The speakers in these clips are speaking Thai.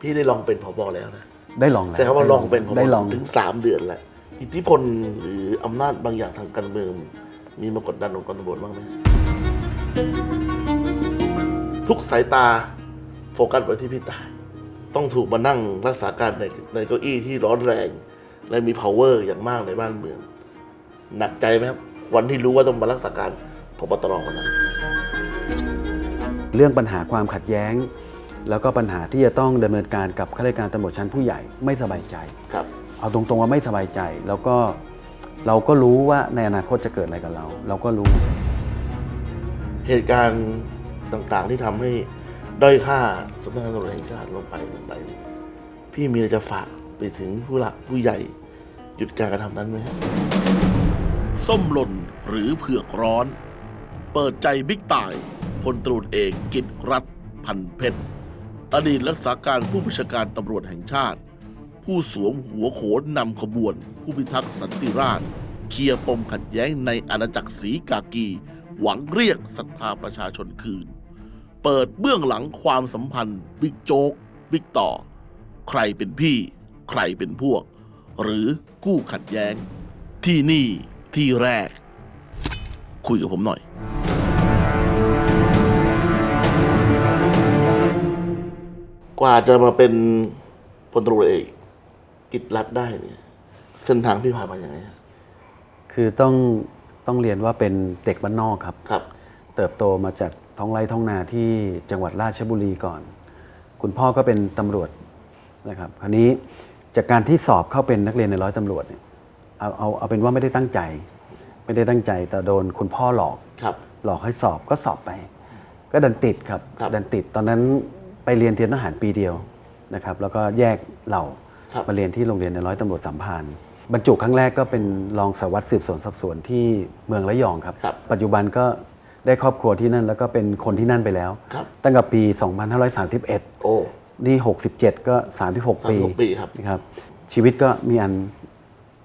พี่ได้ลองเป็นผบแล้วนะ ได้ลองแล้วใช่คำว่าลองเป็นผบได้ลอง ถึงสามเดือนแล้วอิทธิพลหรืออำนาจบางอย่างทางการเมืองมีมากดดันองค์กรตำรวจบ้างไหมทุกสายตาโฟกัสไปที่พี่ตาย ต้องถูกมานั่งรักษาการในในเก้าอี้ที่ร้อนแรง และมี power อย่างมากในบ้านเมือง หนักใจไหมครับ วันที่รู้ว่าต้องมารักษาการพบตรวันนั้น เรื่องปัญหาความขัดแย้ง แล้วก็ปัญหาที่จะต้องดำเนินการกับข้าราชการตำรวจชั้นผู้ใหญ่ไม่สบายใจครับเอาตรงๆว่าไม่สบายใจ แล้วก็เราก็รู้ว่าในอนาคตจะเกิดอะไรกับเรา เราก็รู้ เหตุการณ์ต่างๆที่ทำให้ด้อยค่าสำนักงานตำรวจแห่งชาติลงไปลงไป พี่มีอะไรจะฝากไปถึงผู้หลักผู้ใหญ่หยุดการกระทำนั้นไหมครับส้มหล่นหรือเผือกร้อน เปิดใจบิ๊กตายพลตำรวจเอกกิตรัฐพันเพชร อดีตรักษาการผู้บัญชาการตำรวจแห่งชาติ ผู้สวมหัวโขนนำขบวน ผู้พิทักษ์สันติราษฎร์เคลียร์ปมขัดแย้งในอาณาจักรศรีกากี หวังเรียกศรัทธาประชาชนคืน เปิดเบื้องหลังความสัมพันธ์ บิ๊กโจ๊ก บิ๊กต่อ ใครเป็นพี่ ใครเป็นพวก หรือกู้ขัดแย้ง ที่นี่ที่แรก คุยกับผมหน่อย กว่าจะมาเป็นพลตำรวจเอกกิตรัฐได้เนี่ยเส้นทางพี่ผ่านมาอย่างไงฮะคือต้องต้องเรียนว่าเป็นเด็กบ้านนอกครับ ครับ เติบโตมาจากท้องไร่ท้องนาที่จังหวัดราชบุรีก่อน คุณพ่อก็เป็นตำรวจนะครับคราวนี้จากการที่สอบเข้าเป็นนักเรียนในร้อยตำรวจเนี่ยเอาเอาเอาเป็นว่าไม่ได้ตั้งใจ ไม่ได้ตั้งใจแต่โดนคุณพ่อหลอก ครับ หลอกให้สอบก็สอบไป ก็ดันติดครับครับ ดันติดตอนนั้น ไปเรียนเตรียมทหารปีเดียวนะครับแล้วก็แยกเหล่าครับ มาเรียนที่โรงเรียนในร้อยตำรวจสัมพันธ์บรรจุครั้งแรกก็เป็นรองสารวัตรสืบสวนสอบสวนที่เมืองระยองครับ ครับ ปัจจุบันก็ได้ครอบครัวที่นั่น แล้วก็เป็นคนที่นั่นไปแล้ว ครับ ตั้งแต่ปี 2531 โอ้นี่ 67 ก็36 ปี36ปีครับ นะครับชีวิตก็มีอัน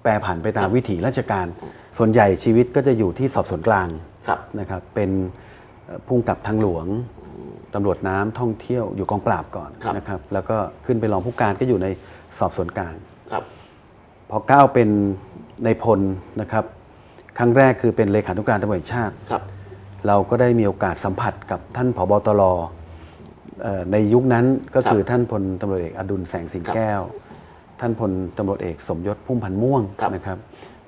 แปรผันไปตามวิถีราชการ ส่วนใหญ่ชีวิตก็จะอยู่ที่สอบสวนกลางครับ นะครับเป็นเอ่อพุ่งกับทางหลวง ตำรวจน้ำท่องเที่ยวอยู่กองปราบก่อนครับ นะครับ แล้วก็ขึ้นไปรองผู้การก็อยู่ในสอบสวนกลาง ครับ พอก้าวเป็นในพลนะครับ ครั้งแรกคือเป็นเลขานุการตำรวจแห่งชาติ ครับ เราก็ได้มีโอกาสสัมผัสกับท่านผบตรเอ่อในยุคนั้นก็คือท่านพลตำรวจเอกอดุลแสงสิงแก้ว ท่านพลตำรวจเอกสมยศพุ่มพันธ์ม่วงครับนะครับ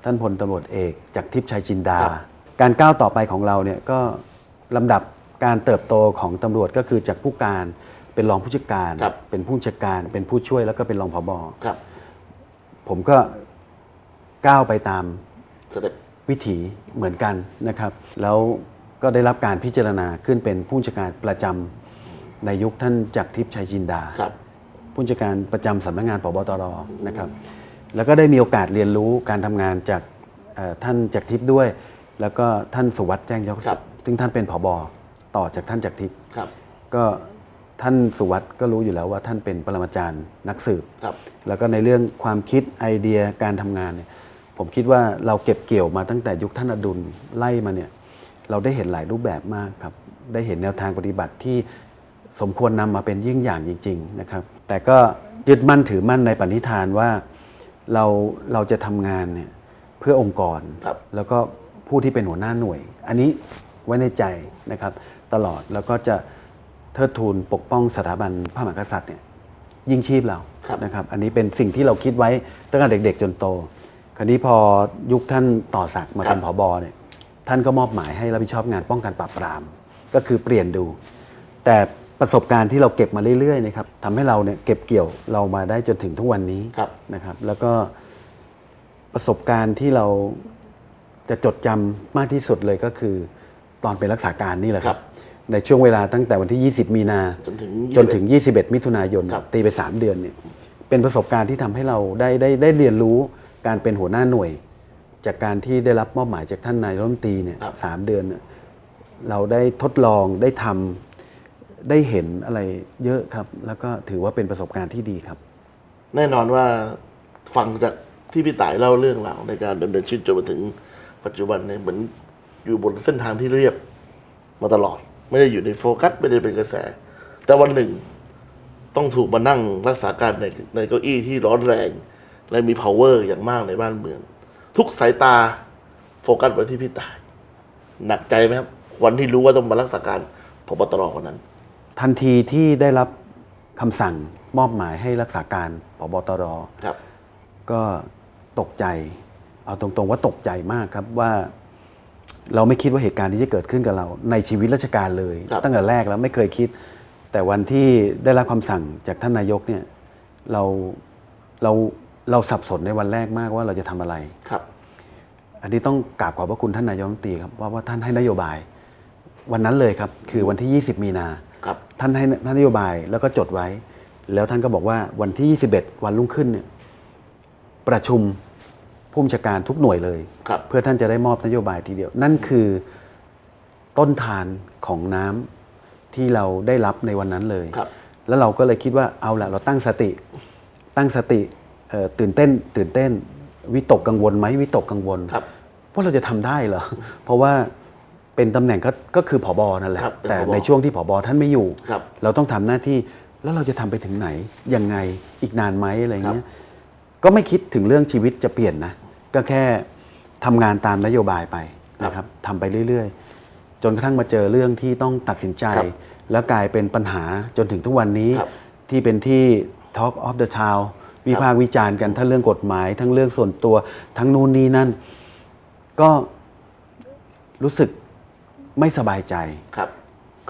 ท่านพลตำรวจเอกจากทิพย์ชัยจินดา ครับ การก้าวต่อไปของเราเนี่ยก็ลำดับ การเติบโตของตำรวจก็คือจากผู้การเป็นรองผู้จัดการ ครับ เป็นผู้จัดการ เป็นผู้ช่วยแล้วก็เป็นรองผบครับผมก็ก้าวไปตาม สเต็ป วิถีเหมือนกันนะครับ แล้วก็ได้รับการพิจารณาขึ้นเป็นผู้จัดการประจำในยุคท่านจักรทิพย์ชัยจินดาครับผู้จัดการประจำสำนักงานปบตรนะครับ แล้วก็ได้มีโอกาสเรียนรู้การทำงานจากเอ่อท่านจักรทิพย์ด้วย แล้วก็ท่านสุวัสด์แจ้งยศครับ ซึ่งท่านเป็นผบ ต่อจากท่านจักรทิพย์ครับก็ท่านสุวัสด์ก็รู้อยู่แล้วว่าท่านเป็นปรมาจารย์นักสืบ ครับ แล้วก็ในเรื่องความคิดไอเดียการทำงานเนี่ยผมคิดว่าเราเก็บเกี่ยวมาตั้งแต่ยุคท่านอดุลไล่มาเนี่ยเราได้เห็นหลายรูปแบบมากครับ ได้เห็นแนวทางปฏิบัติที่สมควรนำมาเป็นยิ่งอย่างจริง ๆนะครับ แต่ก็ยึดมั่นถือมั่นในปณิธานว่าเราเราจะทำงานเนี่ยเพื่อองค์กร ครับ แล้วก็ผู้ที่เป็นหัวหน้าหน่วย อันนี้ ไว้ในใจนะครับตลอดแล้วก็จะเทิดทูนปกป้องสถาบันพระมหากษัตริย์เนี่ยยิ่งชีพเราครับนะครับอันนี้เป็นสิ่งที่เราคิดไว้ตั้งแต่เด็ก ๆ จนโต คราวนี้พอยุคท่านต่อศักดิ์มาเป็นผบเนี่ยท่านก็มอบหมายให้รับผิดชอบงานป้องกันปราบปราม ก็คือเปลี่ยนดู แต่ประสบการณ์ที่เราเก็บมาเรื่อยๆนะครับทำให้เราเนี่ยเก็บเกี่ยวเรามาได้จนถึงทุกวันนี้ครับนะครับ แล้วก็ประสบการณ์ที่เราจะจดจำมากที่สุดเลยก็คือ ตอนเป็นรักษาการนี่แหละครับ ในช่วงเวลาตั้งแต่วันที่ 20 มีนาจนถึงจนถึง 21 มิถุนายนครับตีไป 3 เดือนเนี่ยเป็นประสบการณ์ที่ทำให้เราได้ได้ได้เรียนรู้การเป็นหัวหน้าหน่วย จากการที่ได้รับมอบหมายจากท่านนายรัฐมนตรีเนี่ยครับสามเดือนเนี่ยเราได้ทดลองได้ทำได้เห็นอะไรเยอะครับ แล้วก็ถือว่าเป็นประสบการณ์ที่ดีครับ แน่นอนว่าฟังจากที่พี่ต่ายเล่าเรื่องราวในการดำเนินชีวิตจนมาถึงปัจจุบันเนี่ยเหมือน อยู่บนเส้นทางที่เรียบมาตลอด ไม่ได้อยู่ในโฟกัสไม่ได้เป็นกระแส แต่วันหนึ่งต้องถูกมานั่งรักษาการในในเก้าอี้ที่ร้อนแรง และมี power อย่างมากในบ้านเมือง ทุกสายตาโฟกัสไปที่พี่ตาย หนักใจไหมครับ วันที่รู้ว่าต้องมารักษาการพบตรคนนั้น ทันทีที่ได้รับคำสั่งมอบหมายให้รักษาการพบตรครับ ก็ตกใจ เอาตรงๆว่าตกใจมากครับว่า เราไม่คิดว่าเหตุการณ์ที่จะเกิดขึ้นกับเรา ในชีวิตราชการเลย ครับ ตั้งแต่แรกแล้วไม่เคยคิด แต่วันที่ได้รับคำสั่งจากท่านนายกเนี่ยเราเราเราสับสนในวันแรกมากว่าเราจะทำอะไร ครับ อันนี้ต้องกราบขอบพระคุณท่านนายกรัฐมนตรีครับว่าว่าท่านให้นโยบาย วันนั้นเลยครับ คือวันที่ 20 มีนา ครับ ท่านให้นโยบายแล้วก็จดไว้ แล้วท่านก็บอกว่าวันที่ 21 วันรุ่งขึ้นเนี่ยประชุม ผู้บัญชาการทุกหน่วยเลย ครับ เพื่อท่านจะได้มอบนโยบายทีเดียว นั่นคือต้นทานของน้ำที่เราได้รับในวันนั้นเลย ครับ แล้วเราก็เลยคิดว่าเอาละเราตั้งสติ ตั้งสติเอ่อตื่นเต้น ตื่นเต้น วิตกกังวลไหมวิตกกังวลครับว่าเราจะทำได้เหรอ เพราะว่าเป็นตำแหน่งก็ก็คือผอบอนั่นแหละ ครับเป็นแต่ผบ ในช่วงที่ผอบอท่านไม่อยู่ ครับ เราต้องทำหน้าที่แล้วเราจะทำไปถึงไหนยังไงอีกนานไหมอะไรเงี้ย ก็ไม่คิดถึงเรื่องชีวิตจะเปลี่ยนนะ ก็แค่ทำงานตามนโยบายไปนะครับทำไปเรื่อยๆ จนกระทั่งมาเจอเรื่องที่ต้องตัดสินใจ ครับแล้วกลายเป็นปัญหาจนถึงทุกวันนี้ครับที่เป็นที่ Talk of the Town วิพากษ์วิจารณ์กันทั้งเรื่องกฎหมาย ทั้งเรื่องส่วนตัว ทั้งนู่นนี่นั่น ก็รู้สึกไม่สบายใจ ครับ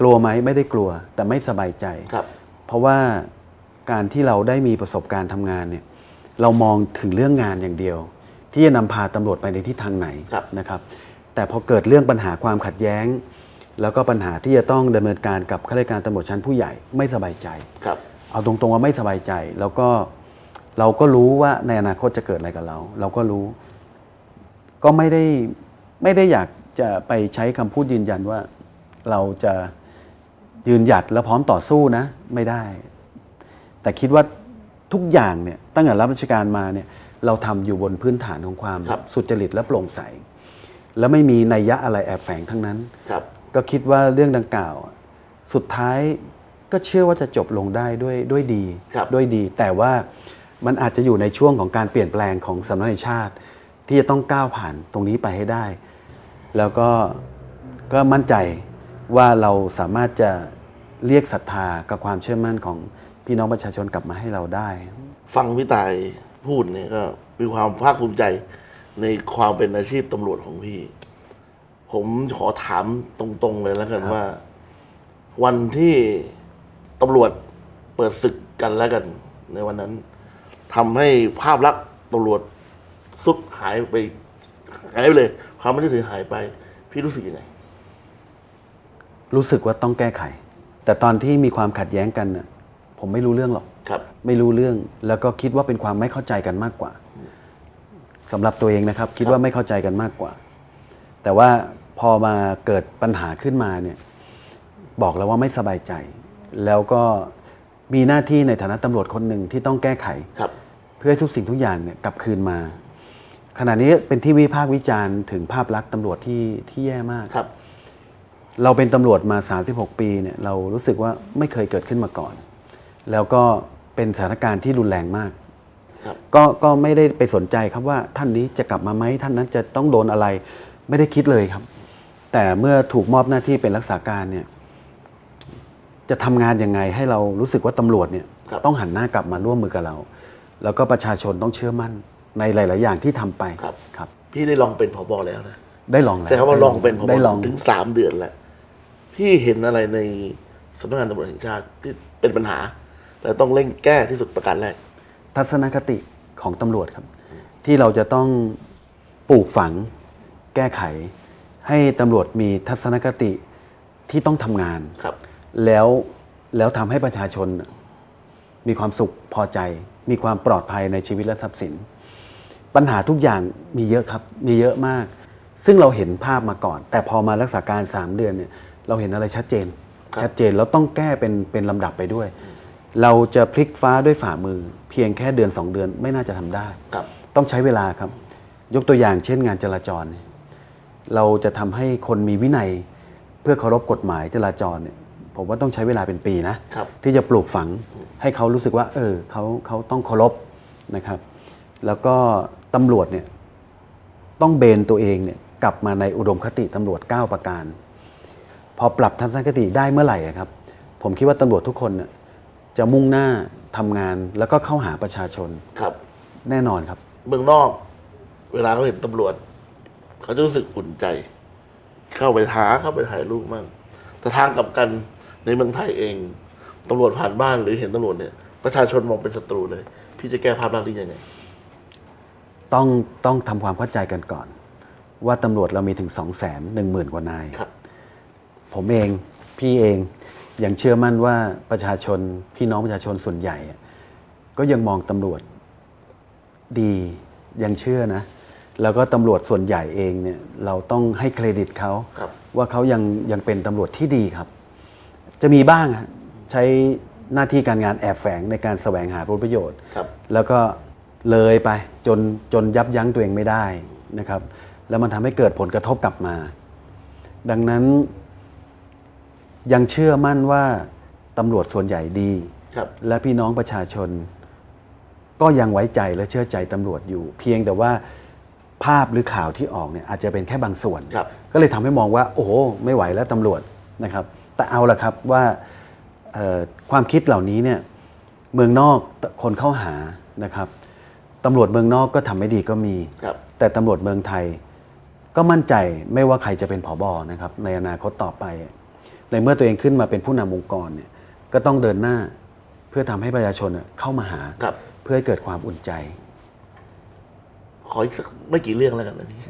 กลัวไหมไม่ได้กลัว แต่ไม่สบายใจ ครับ เพราะว่าการที่เราได้มีประสบการณ์ทำงานเนี่ย เรามองถึงเรื่องงานอย่างเดียว ที่จะนำพาตำรวจไปในทิศทางไหนครับ นะครับ แต่พอเกิดเรื่องปัญหาความขัดแย้ง แล้วก็ปัญหาที่จะต้องดำเนินการกับข้าราชการตำรวจชั้นผู้ใหญ่ไม่สบายใจ ครับ เอาตรงๆว่าไม่สบายใจ แล้วก็เราก็รู้ว่าในอนาคตจะเกิดอะไรกับเรา เราก็รู้ ก็ไม่ได้ไม่ได้อยากจะไปใช้คำพูดยืนยันว่าเราจะยืนหยัดและพร้อมต่อสู้นะ ไม่ได้ แต่คิดว่า ทุกอย่างเนี่ยตั้งแต่รับราชการมาเนี่ยเราทำอยู่บนพื้นฐานของความครับ สุจริตและโปร่งใส และไม่มีนัยยะอะไรแอบแฝงทั้งนั้น ครับ ก็คิดว่าเรื่องดังกล่าว สุดท้ายก็เชื่อว่าจะจบลงได้ด้วยด้วยดีครับ ด้วยดี แต่ว่ามันอาจจะอยู่ในช่วงของการเปลี่ยนแปลงของสำนักงานแห่งชาติ ที่จะต้องก้าวผ่านตรงนี้ไปให้ได้ แล้วก็ก็มั่นใจว่าเราสามารถจะเรียกศรัทธากับความเชื่อมั่นของ พี่น้องประชาชนกลับมาให้เราได้ ฟังพี่ตายพูดเนี่ยก็มีความภาคภูมิใจในความเป็นอาชีพตำรวจของพี่ ผมขอถามตรงๆเลยแล้วกันครับว่า วันที่ตำรวจเปิดศึกกันแล้วกัน ในวันนั้นทำให้ภาพลักษณ์ตำรวจสุดหายไปหายไปเลย ความไม่ได้ถือหายไป พี่รู้สึกยังไง รู้สึกว่าต้องแก้ไข แต่ตอนที่มีความขัดแย้งกันน่ะ ผมไม่รู้เรื่องหรอก ครับ ไม่รู้เรื่อง แล้วก็คิดว่าเป็นความไม่เข้าใจกันมากกว่าสำหรับตัวเองนะครับ คิดว่าไม่เข้าใจกันมากกว่า แต่ว่าพอมาเกิดปัญหาขึ้นมาเนี่ยบอกแล้วว่าไม่สบายใจ แล้วก็มีหน้าที่ในฐานะตำรวจคนหนึ่งที่ต้องแก้ไข ครับ เพื่อให้ทุกสิ่งทุกอย่างเนี่ยกลับคืนมา ขณะนี้เป็นที่วิพากษ์วิจารณ์ถึงภาพลักษณ์ตำรวจที่ที่แย่มาก ครับ เราเป็นตำรวจมา 36 ปีเนี่ยเรารู้สึกว่าไม่เคยเกิดขึ้นมาก่อน แล้วก็เป็นสถานการณ์ที่รุนแรงมาก ครับ ก็ก็ไม่ได้ไปสนใจครับว่าท่านนี้จะกลับมาไหมท่านนั้นจะต้องโดนอะไร ไม่ได้คิดเลยครับ แต่เมื่อถูกมอบหน้าที่เป็นรักษาการเนี่ย จะทำงานยังไงให้เรารู้สึกว่าตำรวจเนี่ย ครับ ต้องหันหน้ากลับมาร่วมมือกับเรา แล้วก็ประชาชนต้องเชื่อมั่นในหลาย ๆ อย่างที่ทำไปครับ ครับ พี่ได้ลองเป็นผบแล้วนะได้ลองแล้วใช่คำว่าลองเป็นผบได้ลอง ถึงสามเดือนแล้ว พี่เห็นอะไรในสำนักงานตำรวจแห่งชาติที่เป็นปัญหา และต้องเร่งแก้ที่สุดประการแรก ทัศนคติของตำรวจครับ ที่เราจะต้องปลูกฝังแก้ไข ให้ตำรวจมีทัศนคติที่ต้องทำงานครับ แล้วแล้วทำให้ประชาชนมีความสุขพอใจ มีความปลอดภัยในชีวิตและทรัพย์สิน ปัญหาทุกอย่างมีเยอะครับ มีเยอะมาก ซึ่งเราเห็นภาพมาก่อน แต่พอมารักษาการ 3 เดือนเนี่ยเราเห็นอะไรชัดเจน ครับ ชัดเจนแล้วต้องแก้เป็นเป็นลำดับไปด้วย เราจะพลิกฟ้าด้วยฝ่ามือ เพียงแค่เดือน 2 เดือนไม่น่าจะทำได้ ครับ ต้องใช้เวลาครับ ยกตัวอย่างเช่นงานจราจรเนี่ยเราจะทำให้คนมีวินัย เพื่อเคารพกฎหมายจราจรเนี่ยผมว่าต้องใช้เวลาเป็นปีนะครับที่จะปลูกฝังให้เขารู้สึกว่า เออเขาเขาต้องเคารพนะครับ แล้วก็ตำรวจเนี่ยต้องเบนตัวเองเนี่ยกลับมาในอุดมคติตำรวจ 9 ประการ พอปรับทัศนคติได้เมื่อไหร่อะครับ ผมคิดว่าตำรวจทุกคนเนี่ย จะมุ่งหน้าทำงานแล้วก็เข้าหาประชาชนครับ แน่นอนครับ เมืองนอก เวลาเขาเห็นตำรวจ เขาจะรู้สึกอุ่นใจ เข้าไปหาเข้าไปถ่ายรูปมั่งแต่ทางกลับกันในเมืองไทยเองตำรวจผ่านบ้านหรือเห็นตำรวจเนี่ย ประชาชนมองเป็นศัตรูเลย พี่จะแก้ภาพลักษณ์นี้ยังไง ต้องต้องทำความเข้าใจกันก่อน ว่าตำรวจเรามีถึง 2 1 0 0 0 0 0 กว่านาย ครับ ผมเอง พี่เอง ยังเชื่อมั่นว่าประชาชนพี่น้องประชาชนส่วนใหญ่อะก็ยังมองตำรวจดียังเชื่อนะ แล้วก็ตำรวจส่วนใหญ่เองเนี่ยเราต้องให้เครดิตเขาครับว่าเขายังยังเป็นตำรวจที่ดีครับ จะมีบ้างอะใช้หน้าที่การงานแอบแฝงในการแสวงหาผลประโยชน์ครับแล้วก็เลยไปจนจนยับยั้งตัวเองไม่ได้นะครับ แล้วมันทำให้เกิดผลกระทบกลับมา ดังนั้น ยังเชื่อมั่นว่าตำรวจส่วนใหญ่ดี ครับ และพี่น้องประชาชน ก็ยังไว้ใจและเชื่อใจตำรวจอยู่ เพียงแต่ว่าภาพหรือข่าวที่ออกเนี่ยอาจจะเป็นแค่บางส่วน ครับ ก็เลยทำให้มองว่า โอ้โหไม่ไหวแล้วตำรวจนะครับ แต่เอาละครับว่าเอ่อความคิดเหล่านี้เนี่ยเมืองนอกคนเข้าหานะครับตำรวจเมืองนอกก็ทำไม่ดีก็มี ครับ แต่ตำรวจเมืองไทยก็มั่นใจไม่ว่าใครจะเป็นผอบอนะครับในอนาคตต่อไป ในเมื่อตัวเองขึ้นมาเป็นผู้นำองค์กรเนี่ยก็ต้องเดินหน้าเพื่อทำให้ประชาชนน่ะเข้ามาหาครับ เพื่อให้เกิดความอุ่นใจ ขออีกสักไม่กี่เรื่องแล้วกันนะพี่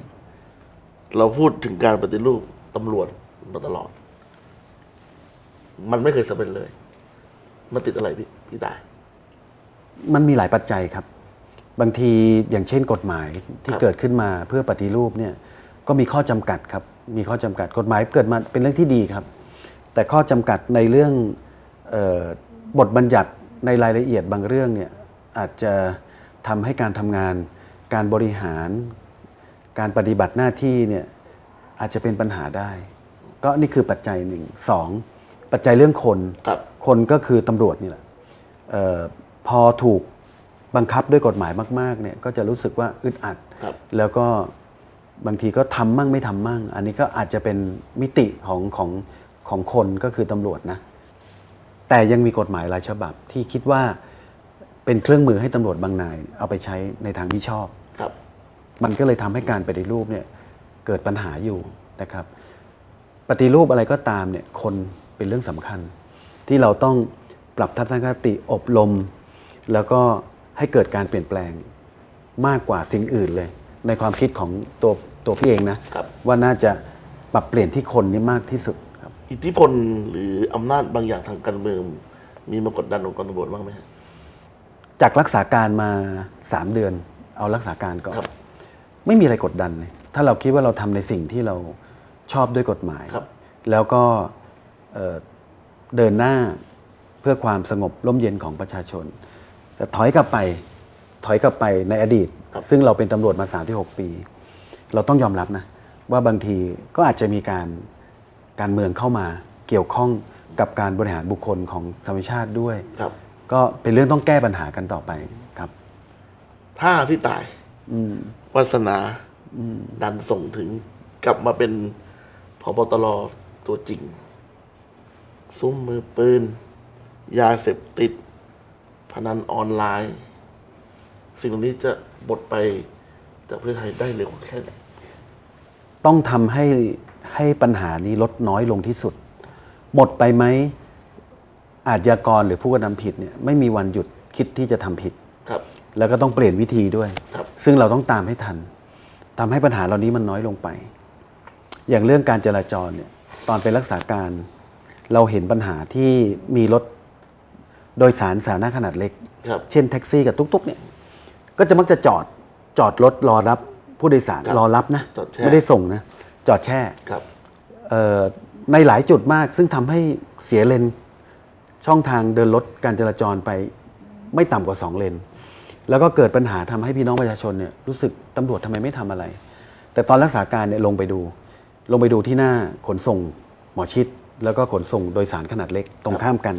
เราพูดถึงการปฏิรูปตำรวจมาตลอด มันไม่เคยสำเร็จเลย มันติดอะไรพี่พี่ตาย มันมีหลายปัจจัยครับ บางทีอย่างเช่นกฎหมายที่ครับเกิดขึ้นมาเพื่อปฏิรูปเนี่ย ก็มีข้อจำกัดครับ มีข้อจำกัดกฎหมายเกิดมาเป็นเรื่องที่ดีครับ แต่ข้อจำกัดในเรื่องเออบทบัญญัติในรายละเอียดบางเรื่องเนี่ยอาจจะทำให้การทำงาน การบริหาร การปฏิบัติหน้าที่เนี่ยอาจจะเป็นปัญหาได้ ก็นี่คือปัจจัยหนึ่งสองปัจจัยเรื่องคนครับคนก็คือตำรวจนี่แหละเออพอถูกบังคับด้วยกฎหมายมากๆเนี่ยก็จะรู้สึกว่าอึดอัดครับแล้วก็บางทีก็ทำมั่งไม่ทำมั่ง อันนี้ก็อาจจะเป็นมิติของของ ของคนก็คือตำรวจนะ แต่ยังมีกฎหมายหลายฉบับที่คิดว่าเป็นเครื่องมือให้ตำรวจบางนาย เอาไปใช้ในทางที่ชอบ ครับ มันก็เลยทำให้การปฏิรูปเนี่ยเกิดปัญหาอยู่นะครับ ปฏิรูปอะไรก็ตามเนี่ยคนเป็นเรื่องสำคัญ ที่เราต้องปรับทัศนคติอบรม แล้วก็ให้เกิดการเปลี่ยนแปลงมากกว่าสิ่งอื่นเลย ในความคิดของตัวตัวพี่เองนะครับ ว่าน่าจะปรับเปลี่ยนที่คนนี่มากที่สุดครับ อิทธิพลหรืออำนาจบางอย่างทางการเมือง มีมากดดันองค์กรตำรวจบ้างไหมฮะจากรักษาการมา 3 เดือน เอารักษาการก่อนครับไม่มีอะไรกดดันเลยถ้าเราคิดว่าเราทำในสิ่งที่เราชอบด้วยกฎหมายครับแล้วก็เอ่อเดินหน้าเพื่อความสงบร่มเย็นของประชาชน แต่ถอยกลับไปถอยกลับไปในอดีตครับซึ่งเราเป็นตำรวจมา3าที่6ปี เราต้องยอมรับนะ ว่าบางทีก็อาจจะมีการ การเมืองเข้ามาเกี่ยวข้องกับการบริหารบุคคลของธรรมชาติด้วย ครับ ก็เป็นเรื่องต้องแก้ปัญหากันต่อไปครับ ถ้าพี่ตายอืมวาสนาดันส่งถึงกลับมาเป็นพบตรตัวจริง ซุ้มมือปืน ยาเสพติด พนันออนไลน์ สิ่งเหล่านี้จะบดไปจากประเทศไทยได้เร็วแค่ไหน ต้องทำให้ ให้ปัญหานี้ลดน้อยลงที่สุด หมดไปไหมอาชญากรหรือผู้กระทำผิดเนี่ยไม่มีวันหยุดคิดที่จะทำผิด ครับ แล้วก็ต้องเปลี่ยนวิธีด้วย ครับ ซึ่งเราต้องตามให้ทันทำให้ปัญหาเหล่านี้มันน้อยลงไป อย่างเรื่องการจราจรเนี่ยตอนเป็นรักษาการ เราเห็นปัญหาที่มีรถโดยสารสาธารณะขนาดเล็ก ครับ เช่นแท็กซี่กับตุ๊กๆเนี่ยก็จะมักจะจอดจอดรถรอรับผู้โดยสารครับรอรับนะ จอดแช่ ไม่ได้ส่งนะ จอดแช่ครับเอ่อในหลายจุดมาก ซึ่งทำให้เสียเลนช่องทางเดินรถการจราจรไปไม่ต่ำกว่า 2 เลน แล้วก็เกิดปัญหาทำให้พี่น้องประชาชนเนี่ยรู้สึกตำรวจทำไมไม่ทำอะไร แต่ตอนรักษาการเนี่ยลงไปดู ลงไปดูที่หน้าขนส่งหมอชิด แล้วก็ขนส่งโดยสารขนาดเล็กตรงข้ามกัน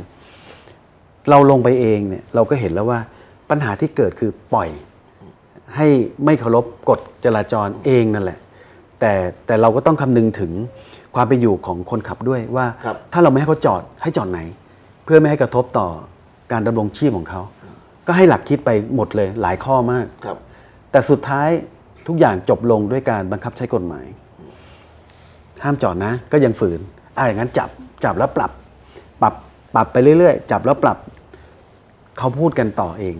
เราลงไปเองเนี่ยเราก็เห็นแล้วว่าปัญหาที่เกิดคือปล่อย ให้ไม่เคารพกฎจราจรเองนั่นแหละ แต่แต่เราก็ต้องคำนึงถึงความเป็นอยู่ของคนขับด้วยว่า ครับ ถ้าเราไม่ให้เขาจอดให้จอดไหน เพื่อไม่ให้กระทบต่อการดำรงชีพของเขา ก็ให้หลักคิดไปหมดเลยหลายข้อมาก ครับ แต่สุดท้ายทุกอย่างจบลงด้วยการบังคับใช้กฎหมาย ห้ามจอดนะก็ยังฝืนอ่าอย่างนั้นจับจับแล้วปรับ ปรับปรับไปเรื่อยๆ จับแล้วปรับ เขาพูดกันต่อเอง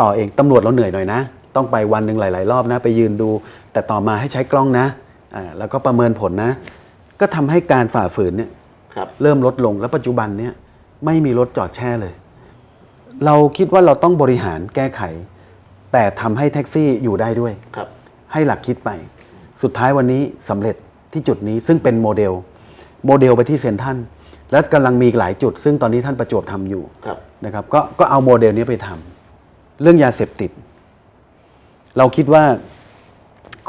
ต่อเองตำรวจเราเหนื่อยหน่อยนะ ต้องไปวันหนึ่งหลาย ๆ รอบนะ ไปยืนดู แต่ต่อมาให้ใช้กล้องนะอ่าแล้วก็ประเมินผลนะ ก็ทำให้การฝ่าฝืนเนี่ยครับ เริ่มลดลงและปัจจุบันเนี่ยไม่มีรถจอดแช่เลย เราคิดว่าเราต้องบริหารแก้ไข แต่ทำให้แท็กซี่อยู่ได้ด้วย ครับ ให้หลักคิดไป สุดท้ายวันนี้สำเร็จที่จุดนี้ซึ่งเป็นโมเดล โมเดลไปที่เซนทรันและกำลังมีอีกหลายจุด ซึ่งตอนนี้ท่านประจวบทำอยู่ครับ นะครับก็ก็เอาโมเดลนี้ไปทำเรื่องยาเสพติด เราคิดว่า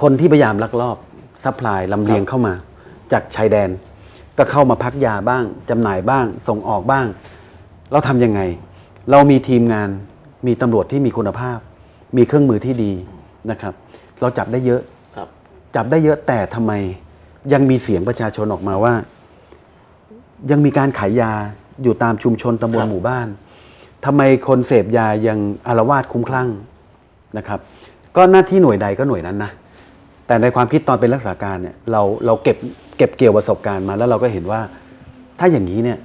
คนที่พยายามลักลอบซัพพลายลำเลียงเข้ามา จากชายแดน ก็เข้ามาพักยาบ้างจำหน่ายบ้าง ส่งออกบ้าง เราทำยังไง เรามีทีมงานมีตำรวจที่มีคุณภาพ มีเครื่องมือที่ดีนะครับ เราจับได้เยอะครับจับได้เยอะแต่ทำไมยังมีเสียงประชาชนออกมาว่า ยังมีการขายยาอยู่ตามชุมชนตำบคลรับหมู่บ้านทำไมคนเสพยายังอารวาสคุ้มคลั่งนะครับ ก็หน้าที่หน่วยใดก็หน่วยนั้นนะแต่ในความคิดตอนเป็นรักษาการเนี่ยเราเราเก็บเก็บเกี่ยวประสบการณ์มา แล้วเราก็เห็นว่า ถ้าอย่างนี้เนี่ย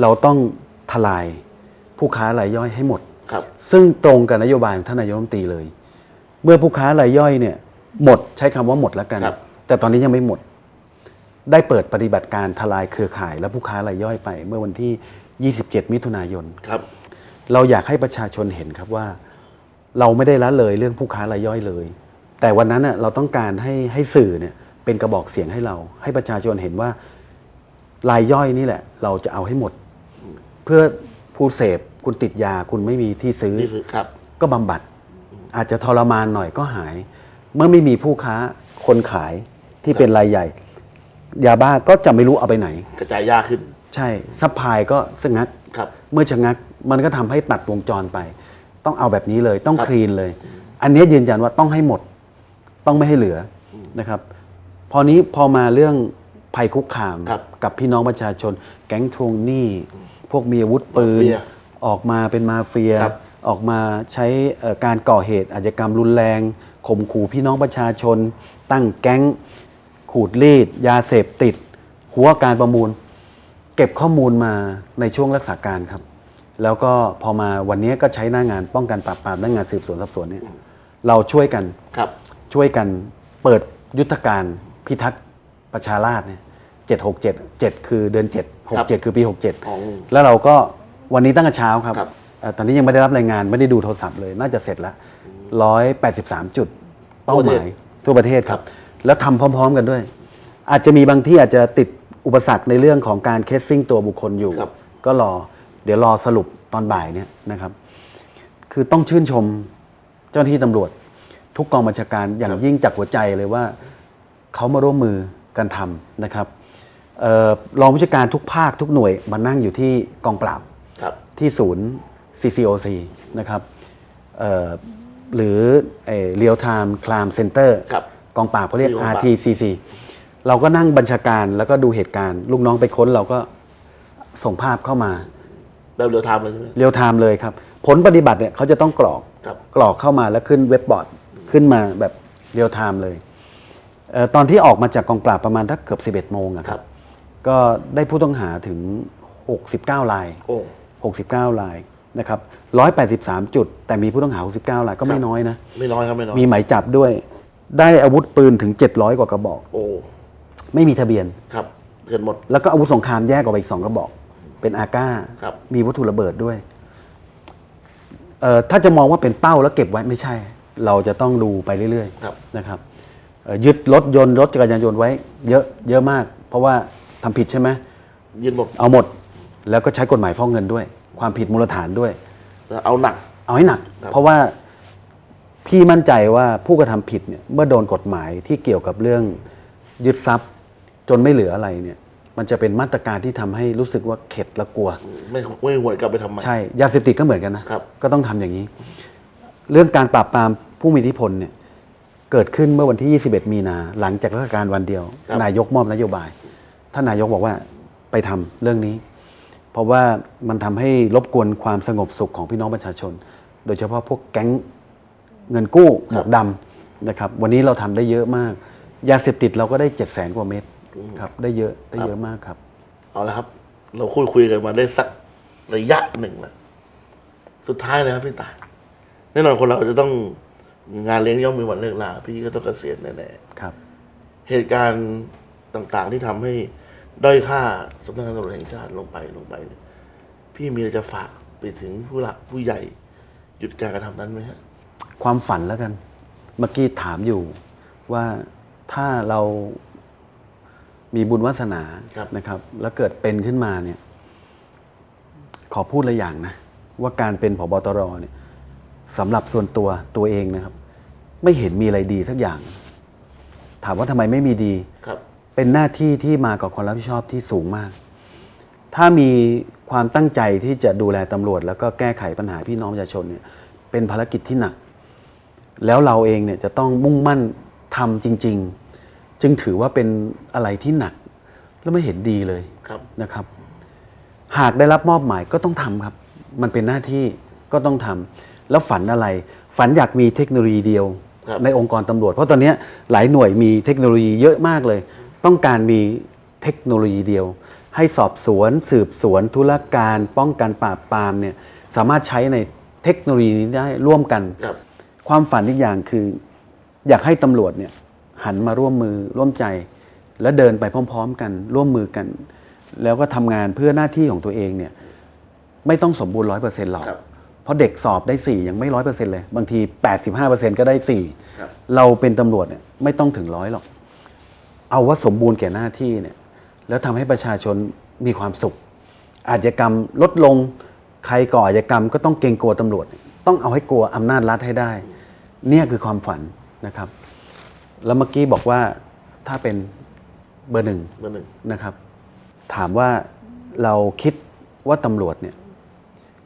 เราต้องทลายผู้ค้ารายย่อยให้หมด ครับ ซึ่งตรงกับนโยบายของท่านนายกรัฐมนตรีเลย เมื่อผู้ค้ารายย่อยเนี่ย หมดใช้คำว่าหมดแล้วกัน ครับ แต่ตอนนี้ยังไม่หมด ได้เปิดปฏิบัติการทลายเครือข่าย และผู้ค้ารายย่อยไป เมื่อวันที่ 27 มิถุนายน ครับ เราอยากให้ประชาชนเห็นครับว่า เราไม่ได้ละเลยเรื่องผู้ค้ารายย่อยเลย แต่วันนั้นน่ะเราต้องการให้ให้สื่อเนี่ยเป็นกระบอกเสียงให้เรา ให้ประชาชนเห็นว่ารายย่อยนี่แหละ เราจะเอาให้หมด เพื่อผู้เสพคุณติดยาคุณไม่มีที่ซื้อนี่คือครับ ก็บำบัด อาจจะทรมานหน่อยก็หาย เมื่อไม่มีผู้ค้าคนขายที่เป็นรายใหญ่ ยาบ้าก็จะไม่รู้เอาไปไหน กระจายยากขึ้น ใช่ซัพพลายก็สงัดครับเมื่อชะงักมันก็ทำให้ตัดวงจรไป ต้องเอาแบบนี้เลย ต้องครับคลีนเลย อันนี้ยืนยันว่าต้องให้หมด ต้องไม่ให้เหลืออนะครับ พอนี้พอมาเรื่องภัยคุกคามครับกับพี่น้องประชาชน แก๊งทวงหนี้ พวกมีอาวุธปืนมาเฟียออกมาเป็นมาเฟียครับออกมาใช้เอ่อการก่อเหตุอาชญากรรมรุนแรงข่มขู่พี่น้องประชาชน ตั้งแก๊ง ขูดรีด ยาเสพติด หัวการประมูล เก็บข้อมูลมาในช่วงรักษาการครับ แล้วก็พอมาวันนี้ก็ใช้หน้างานป้องกันปราบปรามหน้างานสืบสวนสอบสวนเนี่ยเราช่วยกันครับ ช่วยกันเปิดยุทธการพิทักษ์ประชาราษฎร์เนี่ยเจ็ดหกเจ็ดเจ็ดคือเดือนเจ็ดหกเจ็ดคือปีหกเจ็ดอ๋อ แล้วเราก็วันนี้ตั้งแต่เช้าครับครับ เอ่อตอนนี้ยังไม่ได้รับรายงานไม่ได้ดูโทรศัพท์เลยน่าจะเสร็จแล้วร้อยแปดสิบสามจุด เป้าหมายทั่วประเทศครับ แล้วทำพร้อม ๆ กันด้วย อาจจะมีบางที่อาจจะติดอุปสรรคในเรื่องของการเคสซิ่งตัวบุคคลอยู่ ครับ ก็รอ เดี๋ยวรอสรุปตอนบ่ายเนี่ยนะครับ คือต้องชื่นชมเจ้าหน้าที่ตำรวจ ทุกกองบัญชาการอย่างยิ่งจากหัวใจเลยว่าเขามาร่วมมือกันทำนะครับเออรองผู้จัดการทุกภาคทุกหน่วยมานั่งอยู่ที่กองปราบครับ ที่ศูนย์ CCOC นะครับเอ่อหรือเอ่อ Real Time Crime Center ครับกองปราบเขาเรียก ที่กองปราบ RTCC เราก็นั่งบัญชาการแล้วก็ดูเหตุการณ์ ลูกน้องไปค้นเราก็ส่งภาพเข้ามา แบบเรียวไทม์เลยใช่ไหม เรียลไทม์เลยครับ ผลปฏิบัติเนี่ยเขาจะต้องกรอกครับ กรอกเข้ามาแล้วขึ้นเว็บบอร์ดขึ้นมาแบบเรียลไทม์เลยเออตอนที่ออกมาจากกองปราบประมาณทักเกือบ11โมงอะคครัรับบก็ได้ผู้ต้องหาถึง 69ราย โอ้ 69รายนะครับ183 จุด แต่มีผู้ต้องหา 69รายก็ไม่ครับ น้อยนะ ไม่น้อยครับไม่น้อยมีหมายจับด้วย ได้อาวุธปืนถึง 700 กว่ากระบอก โอ้ไม่มีทะเบียน ครับเกินหมด แล้วก็อาวุธสงครามแยกออกไปอีกสองกระบอก เป็นอาก้า ครับ มีวัตถุระเบิดด้วยเอ่อถ้าจะมองว่าเป็นเป้าแล้วเก็บไว้ไม่ใช่ เราจะต้องดูไปเรื่อยครับ ๆนะครับเอ่อยึดรถยนต์รถจักรยานยนต์ไว้ เยอะเยอะมาก เพราะว่าทำผิดใช่ไหมยืนหมดเอาหมดแล้วก็ใช้กฎหมายฟอกเงินด้วย ความผิดมูลฐานด้วย แล้วเอาหนัก เอาให้หนัก ครับ เพราะว่าพี่มั่นใจว่าผู้กระทำผิดเนี่ยเมื่อโดนกฎหมายที่เกี่ยวกับเรื่องยึดทรัพย์จนไม่เหลืออะไรเนี่ย มันจะเป็นมาตรการที่ทำให้รู้สึกว่าเข็ดและกลัว ไม่ไม่หวนกลับไปทำใหม่ใช่ ยาเสพติดก็เหมือนกันนะ ครับ ก็ต้องทำอย่างนี้ เรื่องการปราบปรามผู้มีอิทธิพลเนี่ย เกิดขึ้นเมื่อวันที่ 21 มีนา หลังจากรัชการวันเดียว ครับ นายกมอบนโยบาย ท่านนายกบอกว่าไปทำเรื่องนี้ เพราะว่ามันทำให้รบกวนความสงบสุขของพี่น้องประชาชน โดยเฉพาะพวกแก๊งเงินกู้หมวกดำนะครับ วันนี้เราทำได้เยอะมาก ยาเสพติดเราก็ได้ 7 0 0 0 0 0 กว่าเม็ด ครับ ได้เยอะได้เยอะมากครับ เอาละครับ เราคุยคุยกันมาได้สักระยะหนึ่งแล้วสุดท้ายเลยครับพี่ตายแน่นอนคนเราจะต้องงานเลี้ยงย่อมมีวันเลิกลาพี่ก็ต้องเกษียณแน่ครับๆเหตุการณ์ต่างๆที่ทำให้ด้อยค่าสำนักงานตำรวจแห่งชาติลงไปลงไปเนี่ยพี่มีอะไรจะฝากไปถึงผู้หลักผู้ใหญ่ หยุดการกระทำนั้นไหมฮะความฝันแล้วกัน เมื่อกี้ถามอยู่ว่าถ้าเรา มีบุญวาสนาครับ นะครับ แล้วเกิดเป็นขึ้นมาเนี่ย ขอพูดละอย่างนะ ว่าการเป็นผบตรเนี่ยสำหรับส่วนตัวตัวเองนะครับ ไม่เห็นมีอะไรดีสักอย่าง ถามว่าทำไมไม่มีดี ครับ เป็นหน้าที่ที่มากับความรับผิดชอบที่สูงมาก ถ้ามีความตั้งใจที่จะดูแลตำรวจ แล้วก็แก้ไขปัญหาพี่น้องประชาชนเนี่ยเป็นภารกิจที่หนัก แล้วเราเองเนี่ยจะต้องมุ่งมั่นทำจริง ๆ จึงถือว่าเป็นอะไรที่หนักแล้วไม่เห็นดีเลยครับ นะครับ หากได้รับมอบหมายก็ต้องทำครับ มันเป็นหน้าที่ก็ต้องทำแล้วฝันอะไร ฝันอยากมีเทคโนโลยีเดียว ครับ ในองค์กรตำรวจ เพราะตอนเนี้ยหลายหน่วยมีเทคโนโลยีเยอะมากเลย ต้องการมีเทคโนโลยีเดียว ให้สอบสวน สืบสวนธุรการป้องกันปราบปรามเนี่ยสามารถใช้ในเทคโนโลยีนี้ได้ร่วมกัน ครับ ความฝันอีกอย่างคือ อยากให้ตำรวจเนี่ย หันมาร่วมมือร่วมใจ และเดินไปพร้อม ๆ กัน ร่วมมือกัน แล้วก็ทำงานเพื่อหน้าที่ของตัวเองเนี่ยไม่ต้องสมบูรณ์ร้อยเปอร์เซ็นต์หรอกครับเพราะเด็กสอบได้ 4 ยังไม่ร้อยเปอร์เซ็นต์เลย บางที 85%ก็ได้ครับ4เราเป็นตำรวจเนี่ยไม่ต้องถึงร้อยหรอก เอาว่าสมบูรณ์แก่หน้าที่เนี่ยแล้วทำให้ประชาชนมีความสุข อาชญากรรมลดลงใครก่ออาชญากรรมก็ต้องเกรงกลัวตำรวจ ต้องเอาให้กลัวอำนาจรัฐให้ได้ เนี่ยคือความฝันนะครับ แล้วเมื่อกี้บอกว่าถ้าเป็นเบอร์หนึ่งเบอร์หนึ่งนะครับ ถามว่าเราคิดว่าตำรวจเนี่ย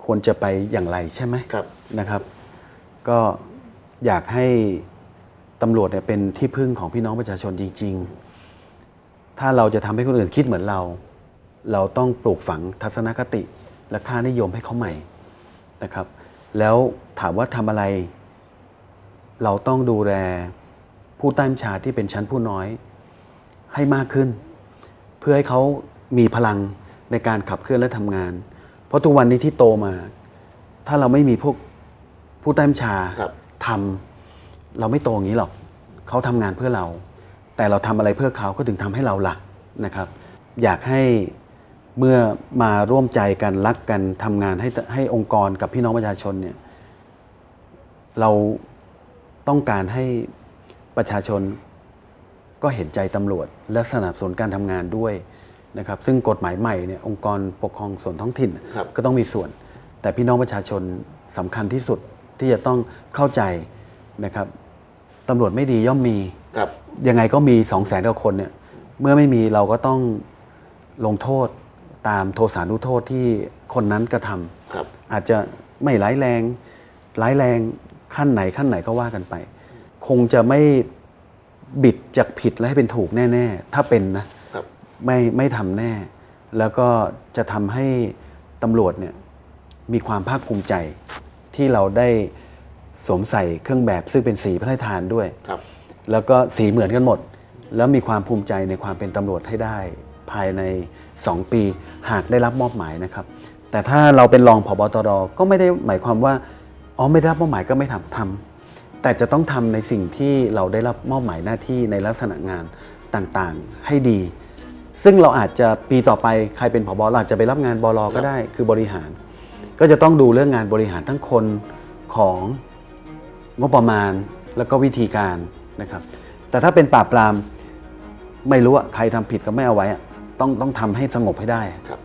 ควรจะไปอย่างไรใช่ไหมครับนะครับ ก็อยากให้ตำรวจเนี่ยเป็นที่พึ่งของพี่น้องประชาชนจริง ๆ ถ้าเราจะทำให้คนอื่นคิดเหมือนเรา เราต้องปลูกฝังทัศนคติและค่านิยมให้เขาใหม่นะครับ แล้วถามว่าทำอะไร เราต้องดูแล ผู้ใต้บัญชาที่เป็นชั้นผู้น้อยให้มากขึ้น เพื่อให้เขามีพลังในการขับเคลื่อนและทำงาน เพราะทุกวันนี้ที่โตมา ถ้าเราไม่มีพวกผู้ใต้บัญชาครับทำเราไม่โตอย่างนี้หรอกเขาทำงานเพื่อเรา แต่เราทำอะไรเพื่อเขาก็ถึงทำให้เราหลักนะครับ อยากให้เมื่อมาร่วมใจกันรักกันทำงานให้ให้องค์กรกับพี่น้องประชาชนเนี่ยเราต้องการให้ ประชาชนก็เห็นใจตำรวจ และสนับสนุนการทำงานด้วยนะครับซึ่งกฎหมายใหม่เนี่ยองค์กรปกครองส่วนท้องถิ่นครับก็ต้องมีส่วน แต่พี่น้องประชาชนสำคัญที่สุดที่จะต้องเข้าใจนะครับตำรวจไม่ดีย่อมมีครับยังไงก็มีสองแสนกว่าคนเนี่ยเมื่อไม่มีเราก็ต้องลงโทษตามโทสานุโทษที่คนนั้นกระทำครับอาจจะไม่ร้ายแรง ร้ายแรงขั้นไหนขั้นไหนก็ว่ากันไป คงจะไม่บิดจากผิดและให้เป็นถูกแน่ ๆ ถ้าเป็นนะ ครับ ไม่ไม่ทำแน่ แล้วก็จะทำให้ตำรวจเนี่ยมีความภาคภูมิใจที่เราได้สวมใส่เครื่องแบบซึ่งเป็นสีพระราชทานด้วย ครับ แล้วก็สีเหมือนกันหมด แล้วมีความภูมิใจในความเป็นตำรวจให้ได้ ภายใน 2 ปีหากได้รับมอบหมายนะครับ แต่ถ้าเราเป็นรองผบตรก็ไม่ได้หมายความว่าอ๋อไม่ได้รับมอบหมายก็ไม่ทำทำ แต่จะต้องทำในสิ่งที่เราได้รับมอบหมายหน้าที่ในลักษณะงานต่างๆให้ดี ซึ่งเราอาจจะปีต่อไปใครเป็นผบเราอาจจะไปรับงานบลก็ได้คือบริหาร ก็จะต้องดูเรื่องงานบริหารทั้งคนของงบประมาณแล้วก็วิธีการนะครับ แต่ถ้าเป็นปราบปรามไม่รู้อะใครทำผิดก็ไม่เอาไว้อะต้องต้องทำให้สงบให้ได้ครับ